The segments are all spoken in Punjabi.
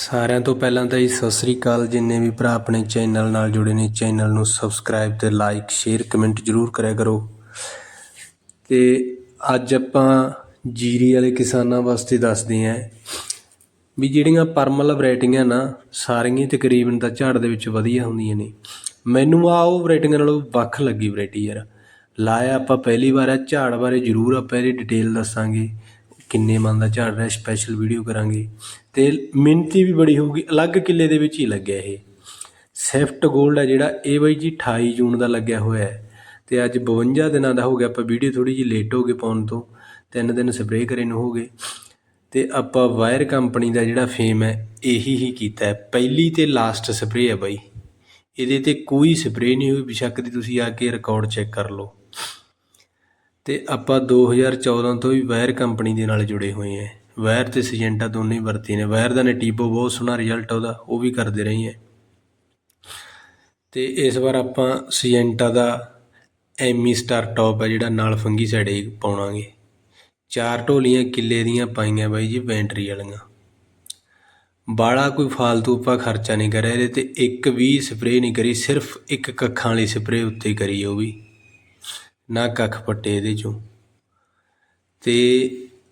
ਸਾਰਿਆਂ ਤੋਂ ਪਹਿਲਾਂ ਤਾਂ ਜੀ ਸਤਿ ਸ੍ਰੀ ਅਕਾਲ। ਜਿੰਨੇ ਵੀ ਭਰਾ ਆਪਣੇ ਚੈਨਲ ਨਾਲ ਜੁੜੇ ਨੇ, ਚੈਨਲ ਨੂੰ ਸਬਸਕ੍ਰਾਈਬ ਤੇ ਲਾਈਕ ਸ਼ੇਅਰ ਕਮੈਂਟ ਜ਼ਰੂਰ ਕਰਿਆ ਕਰੋ। ਤੇ ਅੱਜ ਆਪਾਂ ਜੀਰੀ ਵਾਲੇ ਕਿਸਾਨਾਂ ਵਾਸਤੇ ਦੱਸਦੇ ਆਂ ਵੀ ਜਿਹੜੀਆਂ ਪਰਮਲ ਵੈਰਾਈਟੀਆਂ ਨਾ ਸਾਰੀਆਂ ਹੀ ਤਕਰੀਬਨ ਤਾਂ ਝਾੜ ਦੇ ਵਿੱਚ ਵਧੀਆ ਹੁੰਦੀਆਂ ਨੇ। ਮੈਨੂੰ ਆ ਉਹ ਵੈਰਾਈਟੀਆਂ ਨਾਲੋਂ ਵੱਖ ਲੱਗੀ ਵੈਰਾਈਟੀ ਯਾਰ। ਲਾਇਆ ਆਪਾਂ ਪਹਿਲੀ ਵਾਰ ਆ, ਝਾੜ ਬਾਰੇ ਜ਼ਰੂਰ ਆਪਾਂ ਇਹਦੀ ਡਿਟੇਲ ਦੱਸਾਂਗੇ। ਕਿੰਨੇ ਮਨ ਦਾ ਝਾੜ ਰਿਹਾ ਸਪੈਸ਼ਲ ਵੀਡੀਓ ਕਰਾਂਗੇ। ਤੇ ਮਿਹਨਤੀ ਵੀ ਬੜੀ ਹੋਊਗੀ, ਅਲੱਗ ਕਿੱਲੇ ਦੇ ਵਿੱਚ ਹੀ ਲੱਗਿਆ ਇਹ। ਸੈਫਟ 골ਡ ਹੈ ਜਿਹੜਾ, ਇਹ ਬਾਈ ਜੀ 28 ਜੂਨ ਦਾ ਲੱਗਿਆ ਹੋਇਆ ਹੈ। ਤੇ ਅੱਜ 52 ਦਿਨਾਂ ਦਾ ਹੋ ਗਿਆ, ਆਪਾਂ ਵੀਡੀਓ ਥੋੜੀ ਜਿਹੀ ਲੇਟ ਹੋ ਗਏ ਪਾਉਣ ਤੋਂ, ਤਿੰਨ ਦਿਨ ਸਪਰੇਅ ਕਰੇ ਨੂੰ ਹੋ ਗਏ। ਤੇ ਆਪਾਂ ਵਾਇਰ ਕੰਪਨੀ ਦਾ ਜਿਹੜਾ ਫੇਮ ਹੈ, ਇਹੀ ਹੀ ਕੀਤਾ ਹੈ। ਪਹਿਲੀ ਤੇ ਲਾਸਟ ਸਪਰੇਅ ਹੈ ਬਾਈ। ਇਹਦੇ ਤੇ ਕੋਈ ਸਪਰੇਅ ਨਹੀਂ ਹੋਈ, ਬਿਸ਼ੱਕ ਦੀ ਤੁਸੀਂ ਆ ਕੇ ਰਿਕਾਰਡ ਚੈੱਕ ਕਰ ਲਓ। ਅਤੇ ਆਪਾਂ 2014 ਤੋਂ ਵੀ ਵਾਇਰ ਕੰਪਨੀ ਦੇ ਨਾਲ ਜੁੜੇ ਹੋਏ ਹੈ। ਵਾਇਰ ਅਤੇ ਸਿਜੈਂਟਾ ਦੋਨੇ ਹੀ ਵਰਤੇ ਨੇ। ਵਾਇਰ ਦਾ ਨਟੀਬੋ ਬਹੁਤ ਸੋਹਣਾ ਰਿਜ਼ਲਟ ਉਹਦਾ, ਉਹ ਵੀ ਕਰਦੇ ਰਹੇ ਹੈ। ਤੇ ਇਸ ਵਾਰ ਆਪਾਂ ਸਿਜੈਂਟਾ ਦਾ ਐਮੀ ਸਟਾਰ ਟੌਪ ਹੈ ਜਿਹੜਾ ਨਾਲ ਫੰਗੀ ਸਾਈਡ ਪਾਉਣਾਗੇ। ਚਾਰ ਢੋਲੀਆਂ ਕਿੱਲੇ ਦੀਆਂ ਪਾਈਆਂ ਬਾਈ ਜੀ ਬੈਂਟਰੀ ਵਾਲੀਆਂ। ਬਾਲਾ ਕੋਈ ਫਾਲਤੂ ਆਪਾਂ ਖਰਚਾ ਨਹੀਂ ਕਰਿਆ ਇਹਦੇ ਤੇ ਇੱਕ ਵੀ ਸਪਰੇਅ ਨਹੀਂ ਕਰੀ, ਸਿਰਫ ਇੱਕ ਕੱਖਾਂ ਵਾਲੀ ਸਪਰੇਅ ਉੱਤੇ ਕਰੀ ਉਹ ਵੀ। ਨਾ ਕੱਖ ਪੱਟੇ ਇਹਦੇ ਚੋਂ। ਤੇ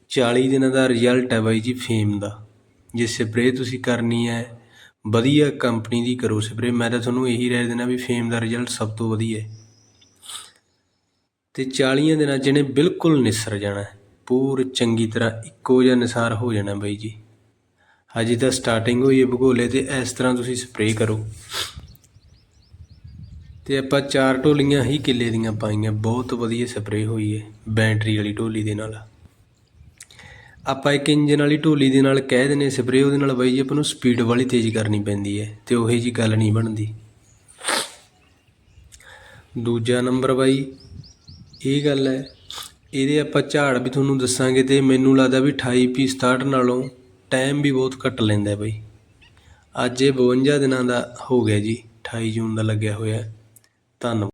40 ਦਿਨਾਂ ਦਾ ਰਿਜ਼ਲਟ ਹੈ ਬਾਈ ਜੀ ਫੇਮ ਦਾ। ਜੇ ਸਪਰੇਅ ਤੁਸੀਂ ਕਰਨੀ ਹੈ, ਵਧੀਆ ਕੰਪਨੀ ਦੀ ਕਰੋ ਸਪਰੇਅ ਮੈਂ ਤਾਂ ਤੁਹਾਨੂੰ ਇਹੀ ਰਾਏ ਦੇਣਾ ਵੀ ਫੇਮ ਦਾ ਰਿਜ਼ਲਟ ਸਭ ਤੋਂ ਵਧੀਆ ਹੈ। ਤੇ 40 ਦਿਨਾਂ ਚ ਇਹਨੇ ਬਿਲਕੁਲ ਨਿਸਰ ਜਾਣਾ ਪੂਰ ਚੰਗੀ ਤਰ੍ਹਾਂ ਇੱਕੋ ਜਿਹਾ ਨਿਸਾਰ ਹੋ ਜਾਣਾ ਬਾਈ ਜੀ। ਹਜੇ ਤਾਂ ਸਟਾਰਟਿੰਗ ਹੋਈ ਹੈ ਭਗੋਲੇ ਤੇ ਇਸ ਤਰ੍ਹਾਂ ਤੁਸੀਂ ਸਪਰੇਅ ਕਰੋ। ਤੇ ਆਪਾਂ ਚਾਰ ਢੋਲੀਆਂ ਹੀ ਕਿੱਲੇ ਦੀਆਂ ਪਾਈਆਂ। ਬਹੁਤ ਵਧੀਆ ਸਪਰੇਅ ਹੋਈ ਹੈ ਬੈਟਰੀ ਵਾਲੀ ਢੋਲੀ ਦੇ ਨਾਲ। ਆਪਾਂ ਇੱਕ ਇੰਜਨ ਵਾਲੀ ਢੋਲੀ ਦੇ ਨਾਲ ਕਹਿ ਦਿੰਦੇ ਸਪਰੇਅ ਉਹਦੇ ਨਾਲ ਬਾਈ ਜੀ ਆਪਾਂ ਨੂੰ ਸਪੀਡ ਵਾਲੀ ਤੇਜ਼ ਕਰਨੀ ਪੈਂਦੀ ਹੈ ਤੇ ਉਹੀ ਜੀ ਗੱਲ ਨਹੀਂ ਬਣਦੀ। ਦੂਜਾ ਨੰਬਰ ਬਾਈ, ਇਹ ਗੱਲ ਹੈ, ਇਹਦੇ ਆਪਾਂ ਝਾੜ ਵੀ ਤੁਹਾਨੂੰ ਦੱਸਾਂਗੇ ਤੇ ਮੈਨੂੰ ਲੱਗਦਾ ਵੀ 28 ਪੀ 67 ਨਾਲੋਂ ਟਾਈਮ ਵੀ ਬਹੁਤ ਘੱਟ ਲੈਂਦਾ ਬਾਈ। ਅੱਜ ਇਹ 52 ਦਿਨਾਂ ਦਾ ਹੋ ਗਿਆ ਜੀ 28 ਜੂਨ ਦਾ ਲੱਗਿਆ ਹੋਇਆ। ਧੰਨਵਾਦ